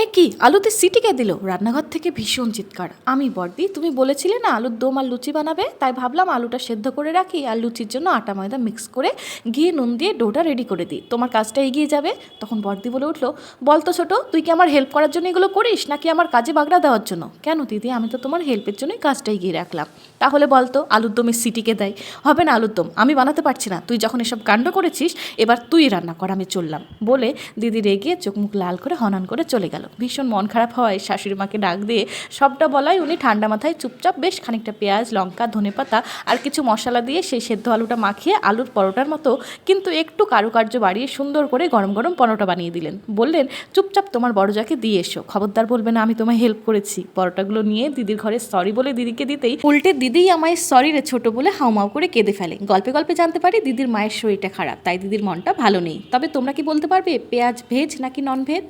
এ কি? আলুতে সিটিকে দিল? রান্নাঘর থেকে ভীষণ চিৎকার। আমি বর্দি তুমি বলেছিলে না আলুর দম আর লুচি বানাবে? তাই ভাবলাম আলুটা সেদ্ধ করে রাখি আর লুচির জন্য আটা ময়দা মিক্স করে ঘি নুন দিয়ে ডোটা রেডি করে দিই। তোমার কাজটা এগিয়ে যাবে। তখন বর্দি বলে উঠল, বল তো ছোটো, তুই কি আমার হেল্প করার জন্য এগুলো করিস নাকি আমার কাজে বাগড়া দেওয়ার জন্য? কেন দিদি, আমি তো তোমার হেল্পের জন্যই কাজটা এগিয়ে রাখলাম। তাহলে বল তো, আলুর দমের সিটিকে দেয়? হবে না আলুর দম, আমি বানাতে পারছি না। তুই যখন এসব কাণ্ড করেছিস, এবার তুই রান্না কর, আমি চললাম। বলে দিদি রেগে চোখ মুখ লাল করে হনান করে চলে গেল। ভীষণ মন খারাপ হওয়ায় শাশুড়ি মাকে ডাক দিয়ে সবটা বলাই উনি ঠান্ডা মাথায় চুপচাপ বেশ খানিকটা পেঁয়াজ, লঙ্কা ধনেপাতা আর কিছু মশলা দিয়ে সেই সেদ্ধ আলুটা মাখিয়ে আলুর পরোটার মতো কিন্তু একটু কারুকার্য বাড়িয়ে সুন্দর করে গরম গরম পরোটা বানিয়ে দিলেন। বললেন, চুপচাপ তোমার বড়জাকে দিয়ে এসো। খবরদার বলবে না, আমি তোমায় হেল্প করেছি। পরোটাগুলো নিয়ে দিদির ঘরে সরি বলে দিদিকে দিতেই উল্টে দিদিই আমায় সরি রে ছোট বলে হাউমাউ করে কেঁদে ফেলে। গল্পে গল্পে জানতে পারি দিদির মায়ের শরীরটা খারাপ, তাই দিদির মনটা ভালো নেই। তবে তোমরা কি বলতে পারবে, পেঁয়াজ ভেজ নাকি নন ভেজ